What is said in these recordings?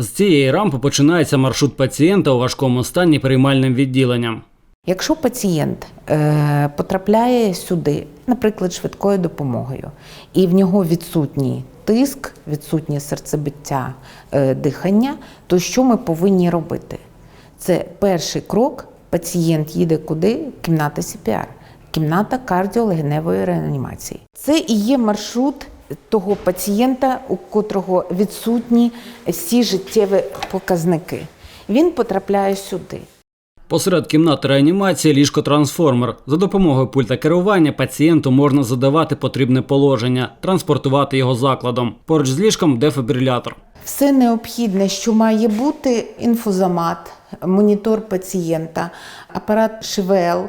З цієї рампи починається маршрут пацієнта у важкому стані приймальним відділенням. Якщо пацієнт е, потрапляє сюди, наприклад, швидкою допомогою, і в нього відсутній тиск, відсутнє серцебиття, е, дихання, то що ми повинні робити? Це перший крок. Пацієнт їде куди? Кімната CPR, кімната кардіолегеневої реанімації. Це і є маршрут того пацієнта, у котрого відсутні всі життєві показники. Він потрапляє сюди. Посеред кімнати реанімації ліжко-трансформер. За допомогою пульта керування пацієнту можна задавати потрібне положення, транспортувати його закладом. Поруч з ліжком дефібрилятор. Все необхідне, що має бути інфузомат, монітор пацієнта, апарат ШВЛ.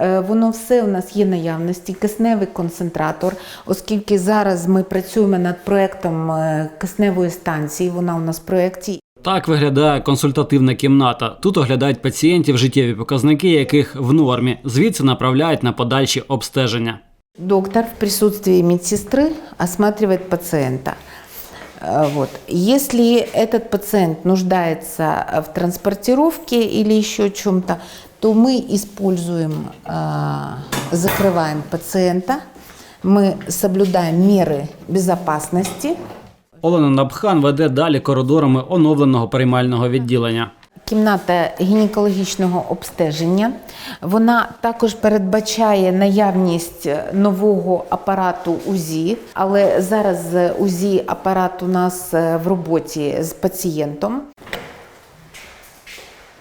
е, Воно все у нас є в наявності, кисневий концентратор, оскільки зараз ми працюємо над проектом е, кисневої станції. Вона у нас в проєкті. Так виглядає консультативна кімната. Тут оглядають пацієнтів життєві показники, яких в нормі. Звідси направляють на подальші обстеження. Доктор в присутствии медсестры осматривает пациента. Э, Вот. Если этот пациент нуждается в транспортировке или еще чем-то, то мы используем, э, закрываем пациента, мы соблюдаем меры безопасности. Олена Набхан веде далі коридорами оновленого приймального відділення. Кімната гінекологічного обстеження. Вона також передбачає наявність нового апарату УЗІ, але зараз УЗІ апарат у нас е, в роботі з пацієнтом.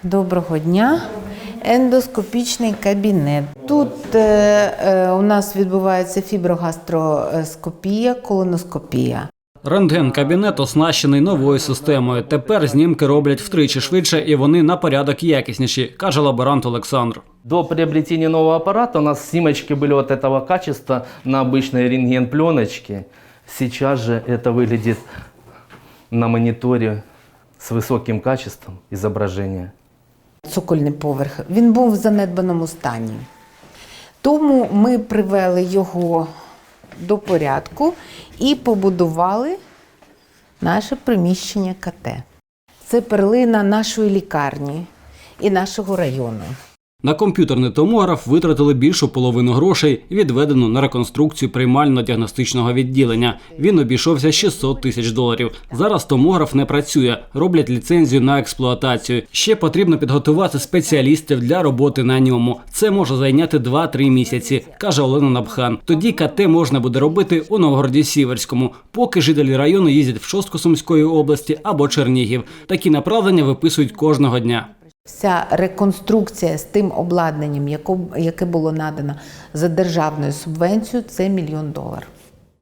Доброго дня. Ендоскопічний кабінет. Тут е, е, у нас відбувається фіброгастроскопія, колоноскопія. Рентген-кабінет оснащений новою системою. Тепер знімки роблять втричі швидше і вони на порядок якісніші, каже лаборант Олександр. До приобретения нового аппарата у нас снимочки были вот этого качества на обычной рентген-пленочке. Сейчас же это выглядит на мониторе с высоким качеством изображения. цокольний поверх, він був в занедбаному стані. Тому ми привели його до порядку і побудували наше приміщення КТ. Це перлина нашої лікарні і нашого району. На комп'ютерний томограф витратили більшу половину грошей, відведену на реконструкцію приймально-діагностичного відділення. Він обійшовся 600 тисяч доларів. Зараз томограф не працює, роблять ліцензію на експлуатацію. Ще потрібно підготувати спеціалістів для роботи на ньому. Це може зайняти 2-3 місяці, каже Олена Набхан. Тоді КТ можна буде робити у Новгороді Сіверському, поки жителі району їздять в Шостку Сумської області або Чернігів. Такі направлення виписують кожного дня. Вся реконструкція з тим обладнанням, яке було надано за державною субвенцією, це мільйон доларів.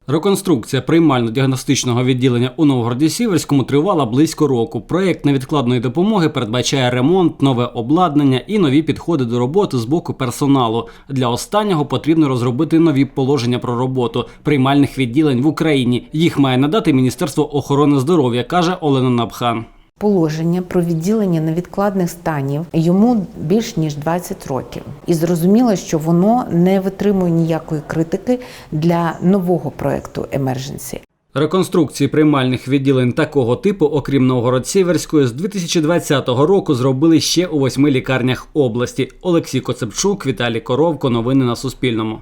Реконструкція приймально-діагностичного відділення у Новгороді Сіверському тривала близько року. Проєкт невідкладної допомоги передбачає ремонт, нове обладнання і нові підходи до роботи з боку персоналу. Для останнього потрібно розробити нові положення про роботу приймальних відділень в Україні. Їх має надати Міністерство охорони здоров'я, каже Олена Набхан. Положення про відділення невідкладних станів йому більш ніж 20 років, і зрозуміло, що воно не витримує ніякої критики для нового проекту Emergency. Реконструкції приймальних відділень такого типу, окрім Новгород-Сіверської, з 2020 року зробили ще у восьми лікарнях області. Олексій Коцепчук, Віталій Коровко. Новини на Суспільному.